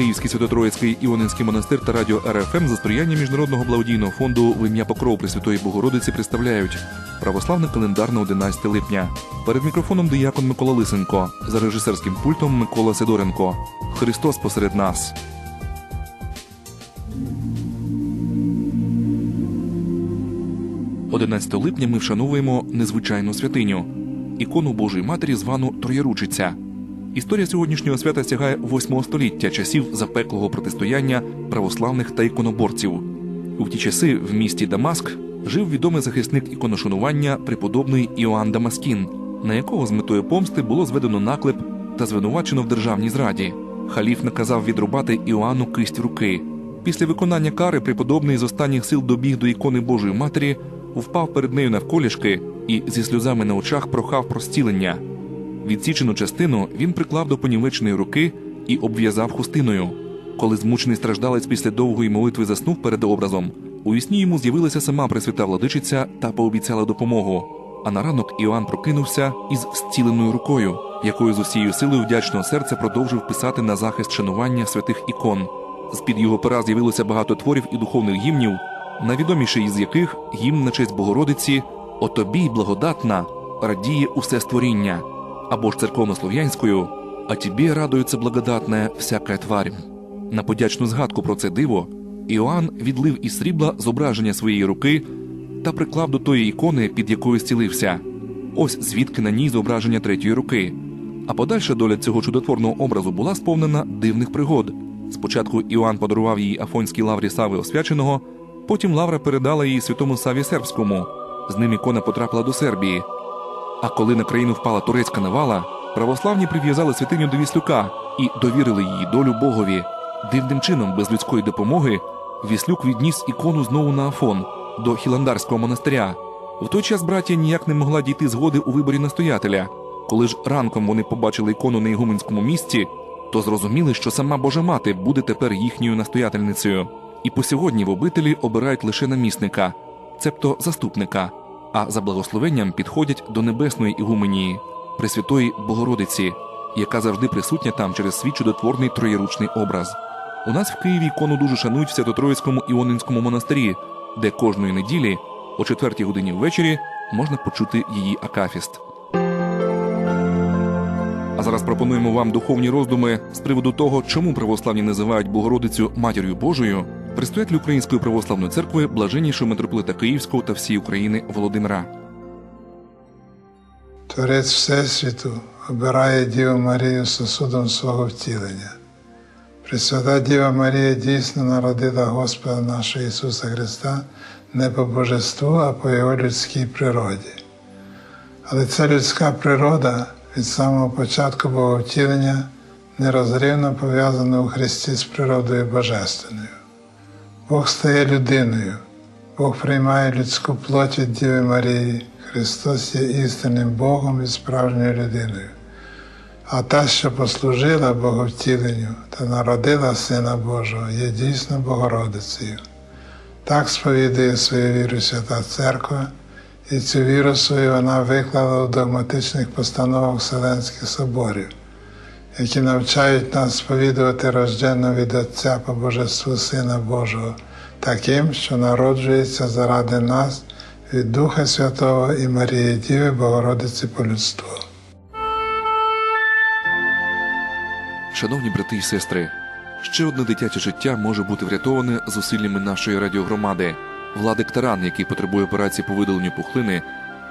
Київський Свято-Троїцький Іонинський монастир та радіо РФМ за сприяння Міжнародного благодійного фонду в ім'я Покров Пресвятої Богородиці представляють православний календар на 11 липня. Перед мікрофоном диякон Микола Лисенко, за режисерським пультом Микола Сидоренко. Христос посеред нас. – 11 липня ми вшановуємо незвичайну святиню ікону Божої Матері, звану Троєручиця. Історія сьогоднішнього свята сягає 8 століття часів запеклого протистояння православних та іконоборців. У ті часи в місті Дамаск жив відомий захисник іконошанування преподобний Іоанн Дамаскін, на якого з метою помсти було зведено наклеп та звинувачено в державній зраді. Халіф наказав відрубати Іоанну кисть руки. Після виконання кари преподобний з останніх сил добіг до ікони Божої Матері, впав перед нею навколішки і зі сльозами на очах прохав про зцілення. Відсічену частину він приклав до понівеченої руки і обв'язав хустиною. Коли змучений страждалець після довгої молитви заснув перед образом, у вісні йому з'явилася сама Пресвята владичиця та пообіцяла допомогу. А на ранок Іоанн прокинувся із зціленою рукою, якою з усією силою вдячного серця продовжив писати на захист шанування святих ікон. З під його пера з'явилося багато творів і духовних гімнів, найвідоміший із яких гімн на честь Богородиці «О тобі, благодатна, радіє усе створіння або ж церковнослов'янською «А тобі радується благодатне всяка тварь». На подячну згадку про це диво Іоанн відлив із срібла зображення своєї руки та приклав до тої ікони, під якою зцілився. Ось звідки на ній зображення третьої руки. А подальша доля цього чудотворного образу була сповнена дивних пригод. Спочатку Іоанн подарував її Афонській лаврі Сави Освяченого, потім лавра передала її святому Саві Сербському. З ним ікона потрапила до Сербії. А коли на країну впала турецька навала, православні прив'язали святиню до Віслюка і довірили її долю Богові. Дивним чином, без людської допомоги, Віслюк відніс ікону знову на Афон до Хіландарського монастиря. В той час браття ніяк не могла дійти згоди у виборі настоятеля. Коли ж ранком вони побачили ікону на ігуменському місці, то зрозуміли, що сама Божа мати буде тепер їхньою настоятельницею. І по сьогодні в обителі обирають лише намісника, цебто заступника, а за благословенням підходять до небесної ігуменії, Пресвятої Богородиці, яка завжди присутня там через свій чудотворний троєручний образ. У нас в Києві ікону дуже шанують в Свято-Троїцькому Іонинському монастирі, де кожної неділі о четвертій годині ввечері можна почути її акафіст. А зараз пропонуємо вам духовні роздуми з приводу того, чому православні називають Богородицю Матір'ю Божою, предстоятель Української православної церкви, блаженнішого митрополита Київського та всієї України Володимира. Творець Всесвіту обирає Діву Марію сосудом свого втілення. Пресвята Діва Марія дійсно народила Господа нашого Ісуса Христа не по божеству, а по Його людській природі. Але ця людська природа від самого початку Боговтілення нерозривно пов'язана у Христі з природою Божественною. Бог стає людиною, Бог приймає людську плоть від Діви Марії, Христос є істинним Богом і справжньою людиною. А та, що послужила Боговтіленню та народила Сина Божого, є дійсно Богородицею. Так сповідує свою віру Свята Церква, і цю віру свою вона виклала у догматичних постановах Вселенських соборів, які навчають нас сповідувати рожденного від Отця по Божеству Сина Божого, таким, що народжується заради нас від Духа Святого і Марії Діви Богородиці по людству. Шановні брати і сестри, ще одне дитяче життя може бути врятоване зусиллями нашої радіогромади. Владик Таран, який потребує операції по видаленню пухлини,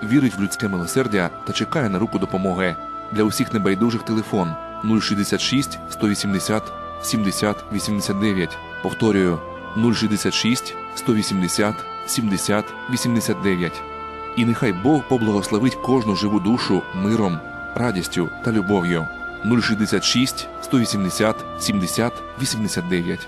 вірить в людське милосердя та чекає на руку допомоги. Для усіх небайдужих телефон 066 180 70 89. Повторюю 066 180 70 89. І нехай Бог поблагословить кожну живу душу миром, радістю та любов'ю. 066 180 70 89.